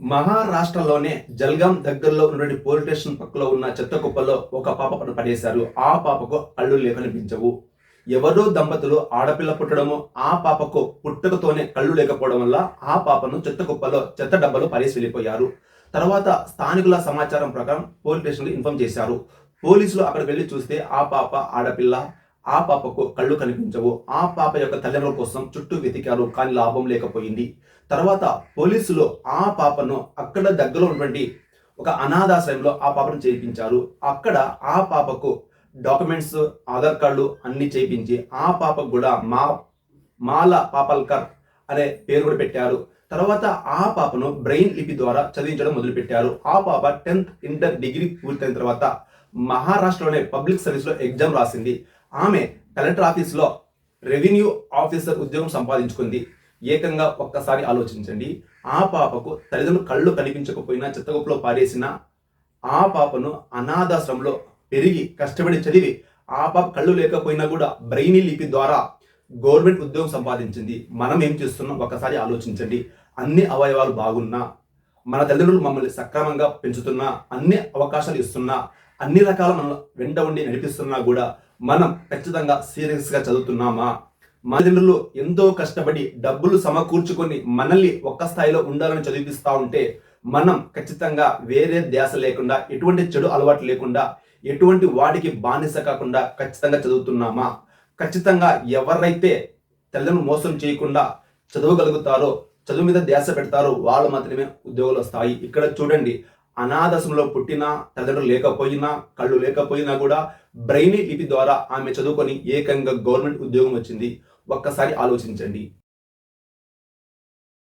మహారాష్ట్రలోనే జల్గాం దగ్గరలో ఉన్నటువంటి police station పక్కలో ఉన్న చెత్త కుప్పలో ఒక పాపను పడేశారు. ఆ పాపకు కళ్ళు లేకనిపించవు ఎవరో దంపతులు ఆడపిల్ల పుట్టడము ఆ పాపకు పుట్టుకతోనే కళ్ళు లేకపోవడం వల్ల ఆ పాపను చెత్త కుప్పలో చెత్త డబ్బాలో పడేసి వెళ్ళిపోయారు. తర్వాత స్థానికుల సమాచారం ప్రకారం పోలీస్ స్టేషన్లో ఇన్ఫార్మ్ చేశారు. పోలీసులు అక్కడికి వెళ్ళి చూస్తే ఆ పాప ఆడపిల్ల ఆ పాపకు కళ్ళు కనిపించవు. ఆ పాప యొక్క తల్లిదండ్రుల కోసం చుట్టూ వెతికారు కానీ లాభం లేకపోయింది. తర్వాత పోలీసులు ఆ పాపను అక్కడ దగ్గరలో ఉన్నటువంటి ఒక అనాథాశ్రయంలో ఆ పాపను చేర్పించారు అక్కడ ఆ పాపకు డాక్యుమెంట్స్ ఆధార్ కార్డు అన్ని చేయించి ఆ పాపకు కూడా మా మాల పాపల్కర్ అనే పేరు కూడా పెట్టారు. తర్వాత ఆ పాపను బ్రెయిన్ లిపి ద్వారా చదివించడం మొదలుపెట్టారు. ఆ పాప టెన్త్ ఇంటర్ డిగ్రీ పూర్తయిన తర్వాత మహారాష్ట్రలోనే పబ్లిక్ సర్వీస్లో ఎగ్జామ్ రాసింది. ఆమె కలెక్టర్ ఆఫీస్లో రెవెన్యూ ఆఫీసర్ ఉద్యోగం సంపాదించుకుంది. ఏకంగా ఒక్కసారి ఆలోచించండి. ఆ పాపకు తల్లిదండ్రులు కళ్ళు కనిపించకపోయినా చిత్తగొప్పలో పారేసిన ఆ పాపను అనాథాశ్రమంలో పెరిగి కష్టపడి చదివి ఆ పాప కళ్ళు లేకపోయినా కూడా బ్రెయినీ లిపి ద్వారా గవర్నమెంట్ ఉద్యోగం సంపాదించింది. మనం ఏం చేస్తున్నాం? ఒకసారి ఆలోచించండి. అన్ని అవయవాలు బాగున్నా మన తల్లిదండ్రులు మమ్మల్ని సక్రమంగా పెంచుతున్నా అన్ని అవకాశాలు ఇస్తున్నా అన్ని రకాల మన వెంట ఉండి నడిపిస్తున్నా కూడా మనం ఖచ్చితంగా సీరియస్గా చదువుతున్నామా? మన ఎంతో కష్టపడి డబ్బులు సమకూర్చుకొని మనల్ని ఒక్క స్థాయిలో ఉండాలని చదివిపిస్తా ఉంటే మనం ఖచ్చితంగా వేరే ధ్యాస లేకుండా ఎటువంటి చెడు అలవాటు లేకుండా ఎటువంటి వాటికి బానిస కాకుండా ఖచ్చితంగా చదువుతున్నామా? ఖచ్చితంగా ఎవరైతే తల్లిని మోసం చేయకుండా చదవగలుగుతారో చదువు మీద ధ్యాస పెడతారో వాళ్ళు మాత్రమే ఉద్యోగాలు వస్తాయి. ఇక్కడ చూడండి అనాథశంలో పుట్టినా తల్లిదండ్రులు లేకపోయినా కళ్ళు లేకపోయినా కూడా బ్రెయినీ లిపి ద్వారా ఆమె చదువుకొని ఏకంగా గవర్నమెంట్ ఉద్యోగం వచ్చింది. ఒక్కసారి ఆలోచించండి.